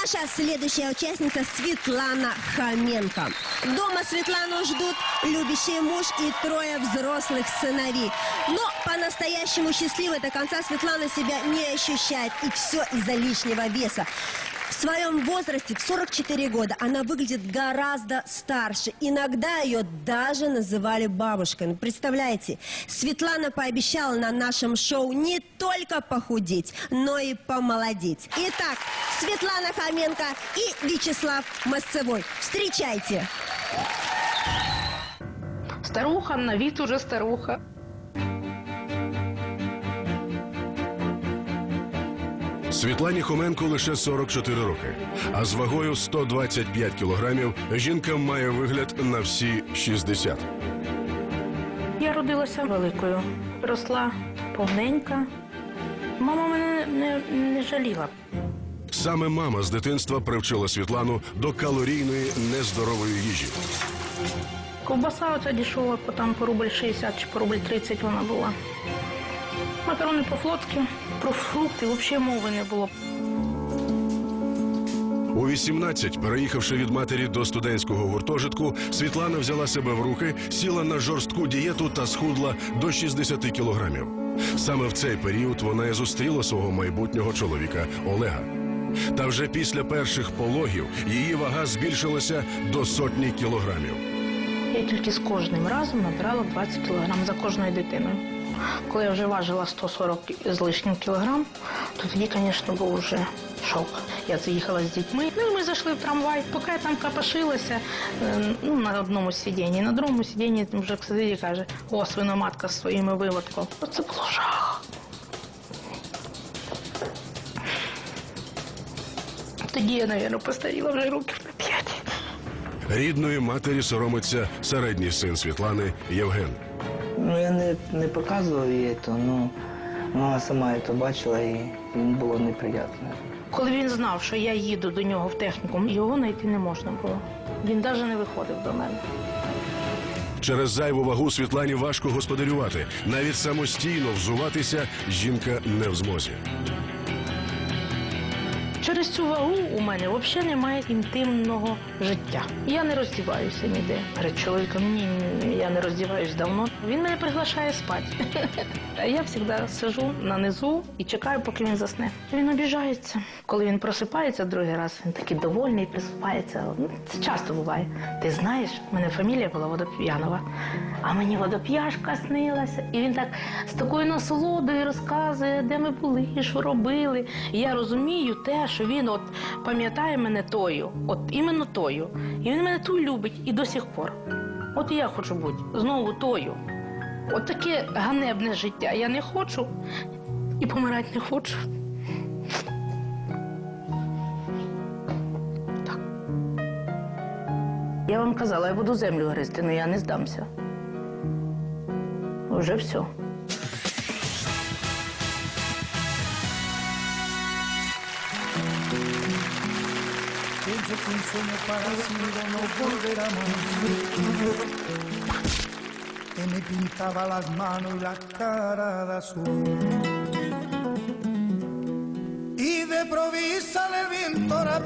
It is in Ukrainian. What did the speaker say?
Наша следующая участница Светлана Хоменко. Дома Светлану ждут любящий муж и трое взрослых сыновей. Но по-настоящему счастливой до конца Светлана себя не ощущает. И все из-за лишнего веса. В своем возрасте, в 44 года, она выглядит гораздо старше. Иногда ее даже называли бабушкой. Ну, представляете, Светлана пообещала на нашем шоу не только похудеть, но и помолодеть. Итак, Светлана Хоменко и Вячеслав Масцевой. Встречайте! Старуха, на вид уже старуха. Світлані Хоменко лише 44 роки, а з вагою 125 кілограмів жінка має вигляд на всі 60. Я родилася великою, росла повненька. Мама мене не, не жаліла. Саме мама з дитинства привчила Світлану до калорійної нездорової їжі. Ковбаса оця дешова, там по рубль 60 чи по рубль 30 вона була. Макарони по-флотськи, про фрукти взагалі мови не було. У 18, переїхавши від матері до студентського гуртожитку, Світлана взяла себе в руки, сіла на жорстку дієту та схудла до 60 кілограмів. Саме в цей період вона і зустріла свого майбутнього чоловіка Олега. Та вже після перших пологів її вага збільшилася до сотні кілограмів. Я тільки з кожним разом набирала 20 кілограм за кожною дитиною. Коли я вже важила 140 з лишнім кілограм, то тоді, звісно, був вже шок. Я заїхала з дітьми. Ну і ми зайшли в трамвай. Поки я там капашилася е, ну, на одному сидінні, на другому сидінні вже сидить і каже, о, свиноматка з своїми виводком. Оце було жах. Тоді я, мабуть, постаріла вже років на п'ять. Рідної матері соромиться середній син Світлани Євген. Ну, я не, не показував їй то, ну, вона сама це бачила і їм було неприємно. Коли він знав, що я їду до нього в технікум, його знайти не можна було. Він навіть не виходив до мене. Через зайву вагу Світлані важко господарювати. Навіть самостійно взуватися жінка не в змозі. Через цю вагу у мене взагалі немає інтимного життя. Я не роздіваюся ніде. Перед чоловіком ні, я не роздіваюсь давно. Він мене приглашає спати. А я завжди сижу на низу і чекаю, поки він засне. Він обіжається. Коли він просипається другий раз, він такий довольний, просипається. Ну, Це часто буває. Ти знаєш, в мене фамілія була Водоп'янова, а мені водоп'яшка снилася. І він так з такою насолодою розказує, де ми були, що робили. І я розумію те, що він от пам'ятає мене тою, от іменно тою. І він мене ту любить і до сих пор. От і я хочу бути знову тою. От таке ганебне життя. Я не хочу і помирати не хочу. Так. Я вам казала, я буду землю гризти, але я не здамся. Вже все. Pienso que un sueño parecido no volverá más. Que me pintaba las manos y la cara de azul. Y de provisa el viento deja